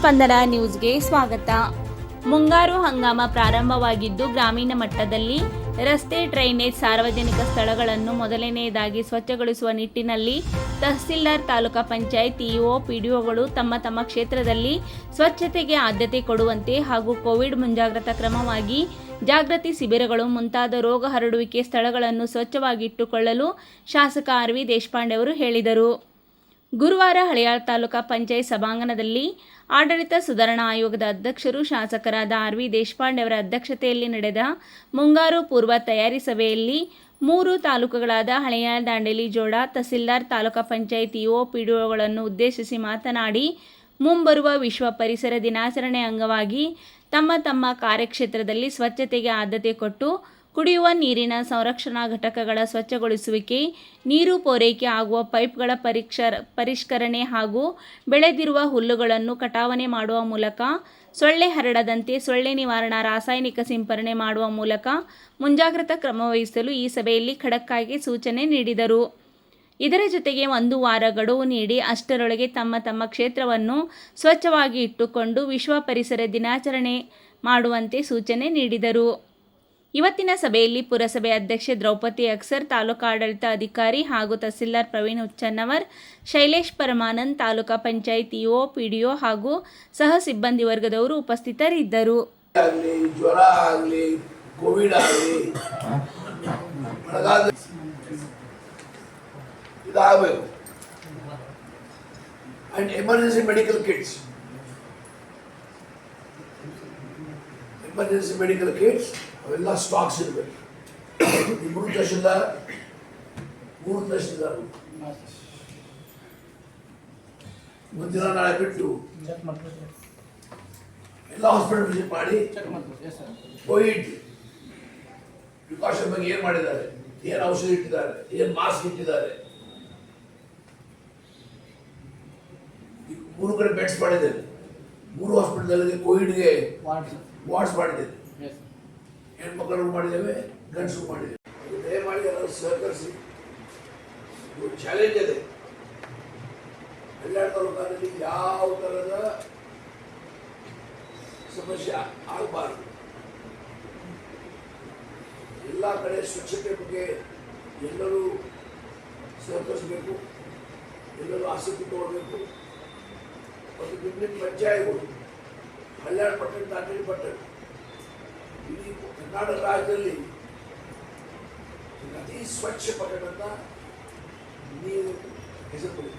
ಸ್ಪಂದನ ನ್ಯೂಸ್ಗೆ ಸ್ವಾಗತ. ಮುಂಗಾರು ಹಂಗಾಮ ಪ್ರಾರಂಭವಾಗಿದ್ದು ಗ್ರಾಮೀಣ ಮಟ್ಟದಲ್ಲಿ ರಸ್ತೆ, ಡ್ರೈನೇಜ್, ಸಾರ್ವಜನಿಕ ಸ್ಥಳಗಳನ್ನು ಮೊದಲನೆಯದಾಗಿ ಸ್ವಚ್ಛಗೊಳಿಸುವ ನಿಟ್ಟಿನಲ್ಲಿ ತಹಸೀಲ್ದಾರ್, ತಾಲೂಕಾ ಪಂಚಾಯತ್, ಇಒ, ಪಿಡಿಒಗಳು ತಮ್ಮ ತಮ್ಮ ಕ್ಷೇತ್ರದಲ್ಲಿ ಸ್ವಚ್ಛತೆಗೆ ಆದ್ಯತೆ ಕೊಡುವಂತೆ ಹಾಗೂ ಕೋವಿಡ್ ಮುಂಜಾಗ್ರತಾ ಕ್ರಮವಾಗಿ ಜಾಗೃತಿ ಶಿಬಿರಗಳು ಮುಂತಾದ ರೋಗ ಹರಡುವಿಕೆ ಸ್ಥಳಗಳನ್ನು ಸ್ವಚ್ಛವಾಗಿಟ್ಟುಕೊಳ್ಳಲು ಶಾಸಕ ಆರ್ ವಿ ದೇಶಪಾಂಡೆ ಅವರು ಹೇಳಿದರು. ಗುರುವಾರ ಹಳೆಯಾಳ್ ತಾಲೂಕಾ ಪಂಚಾಯತ್ ಸಭಾಂಗಣದಲ್ಲಿ ಆಡಳಿತ ಸುಧಾರಣಾ ಆಯೋಗದ ಅಧ್ಯಕ್ಷರು ಶಾಸಕರಾದ ಆರ್ ವಿ ದೇಶಪಾಂಡೆ ಅವರ ಅಧ್ಯಕ್ಷತೆಯಲ್ಲಿ ನಡೆದ ಮುಂಗಾರು ಪೂರ್ವ ತಯಾರಿ ಸಭೆಯಲ್ಲಿ ಮೂರು ತಾಲೂಕುಗಳಾದ ಹಳೆಯಾಳ್, ದಾಂಡೇಲಿ ಜೋಡ ತಹಸೀಲ್ದಾರ್, ತಾಲೂಕಾ ಪಂಚಾಯತ್ ಇಒ, ಪಿಡಿಒಗಳನ್ನು ಉದ್ದೇಶಿಸಿ ಮಾತನಾಡಿ, ಮುಂಬರುವ ವಿಶ್ವ ಪರಿಸರ ದಿನಾಚರಣೆ ಅಂಗವಾಗಿ ತಮ್ಮ ತಮ್ಮ ಕಾರ್ಯಕ್ಷೇತ್ರದಲ್ಲಿ ಸ್ವಚ್ಛತೆಗೆ ಆದ್ಯತೆ ಕೊಟ್ಟು ಕುಡಿಯುವ ನೀರಿನ ಸಂರಕ್ಷಣಾ ಘಟಕಗಳ ಸ್ವಚ್ಛಗೊಳಿಸುವಿಕೆ, ನೀರು ಪೂರೈಕೆ ಆಗುವ ಪೈಪ್ಗಳ ಪರೀಕ್ಷ ಪರಿಷ್ಕರಣೆ ಹಾಗೂ ಬೆಳೆದಿರುವ ಹುಲ್ಲುಗಳನ್ನು ಕಟಾವಣೆ ಮಾಡುವ ಮೂಲಕ, ಸೊಳ್ಳೆ ಹರಡದಂತೆ ಸೊಳ್ಳೆ ನಿವಾರಣಾ, ರಾಸಾಯನಿಕ ಸಿಂಪರಣೆ ಮಾಡುವ ಮೂಲಕ ಮುಂಜಾಗ್ರತಾ ಕ್ರಮ ವಹಿಸಲು ಈ ಸಭೆಯಲ್ಲಿ ಖಡಕ್ಕಾಗಿ ಸೂಚನೆ ನೀಡಿದರು. ಇದರ ಜೊತೆಗೆ ಒಂದು ವಾರ ಗಡುವು ನೀಡಿ ಅಷ್ಟರೊಳಗೆ ತಮ್ಮ ತಮ್ಮ ಕ್ಷೇತ್ರವನ್ನು ಸ್ವಚ್ಛವಾಗಿ ಇಟ್ಟುಕೊಂಡು ವಿಶ್ವ ಪರಿಸರ ದಿನಾಚರಣೆ ಮಾಡುವಂತೆ ಸೂಚನೆ ನೀಡಿದರು. ಇವತ್ತಿನ ಸಭೆಯಲ್ಲಿ ಪುರಸಭೆ ಅಧ್ಯಕ್ಷೆ ದ್ರೌಪದಿ ಅಕ್ಸರ್, ತಾಲೂಕಾ ಆಡಳಿತ ಅಧಿಕಾರಿ ಹಾಗೂ ತಹಸೀಲ್ದಾರ್ ಪ್ರವೀಣ್ ಹುಚ್ಚನ್ನವರ್, ಶೈಲೇಶ್ ಪರಮಾನಂದ್, ತಾಲೂಕಾ ಪಂಚಾಯತ್ ಇಒ, ಪಿಡಿಒ ಹಾಗೂ ಸಹ ಸಿಬ್ಬಂದಿ ವರ್ಗದವರು ಉಪಸ್ಥಿತರಿದ್ದರು. ಜ್ವರ ಆಗಲಿ, COVID emergency medical kits emergency medical kits ಅವೆಲ್ಲ ಸ್ಟಾಕ್ಸ್ ಇರಬೇಕು. ಈ ಮೂರು ತಹಶೀಲ್ದಾರ್ ಮೂರು ತಹಶೀಲ್ದಾರ್ ಮುಂದಿನ ನಾಳೆ ಬಿಟ್ಟು ಎಲ್ಲ ಹಾಸ್ಪಿಟಲ್ ವಿಸಿಟ್ ಮಾಡಿ ಕೋವಿಡ್ ಪ್ರಿಕಾಷನ್ ಬಗ್ಗೆ ಏನ್ ಮಾಡಿದ್ದಾರೆ? ಏನ್ ಔಷಧಿ ಇಟ್ಟಿದ್ದಾರೆ? ಏನ್ ಮಾಸ್ಕ್ ಇಟ್ಟಿದ್ದಾರೆ? ಮೂರು ಕಡೆ ಬೆಡ್ಸ್ ಮಾಡಿದ್ದೇನೆ. ಮೂರು ಹಾಸ್ಪಿಟಲ್ ಕೋವಿಡ್ಗೆ ವಾರ್ಡ್ಸ್ ಮಾಡಿದ್ದೇನೆ. ಎಸ್ ಹೆಣ್ಮಕ್ಳಿಗೂ ಮಾಡಿದ್ದೇವೆ, ಗಂಡಸರು ಮಾಡಿದ್ದೇವೆ. ದಯಮಾಡಿ ಎಲ್ಲರೂ ಸಹಕರಿಸಿ. ಒಂದು ಚಾಲೆಂಜ್ ಇದೆ. ಕಲ್ಯಾಣ ತಾಲೂಕಿನಲ್ಲಿ ಯಾವ ಥರದ ಸಮಸ್ಯೆ ಆಗಬಾರ್ದು. ಎಲ್ಲ ಕಡೆ ಸ್ವಚ್ಛತೆ ಬಗ್ಗೆ ಎಲ್ಲರೂ ಸಹಕರಿಸಬೇಕು, ಎಲ್ಲರೂ ಆಸಕ್ತಿ ತಗೊಳ್ಬೇಕು. ಮತ್ತು ನಿಮ್ಮ ಪಂಚಾಯತ್ಗಳು, ಕಲ್ಯಾಣ ಪಟ್ಟಣ ದಾಂಡೇಲಿ ಪಟ್ಟಣ ಇಡೀ ಕರ್ನಾಟಕ ರಾಜ್ಯದಲ್ಲಿ ಅತಿ ಸ್ವಚ್ಛ ಪಟ್ಟಣ ಅಂತ ನೀವು ಹೆಸರು ಕೊಡಿ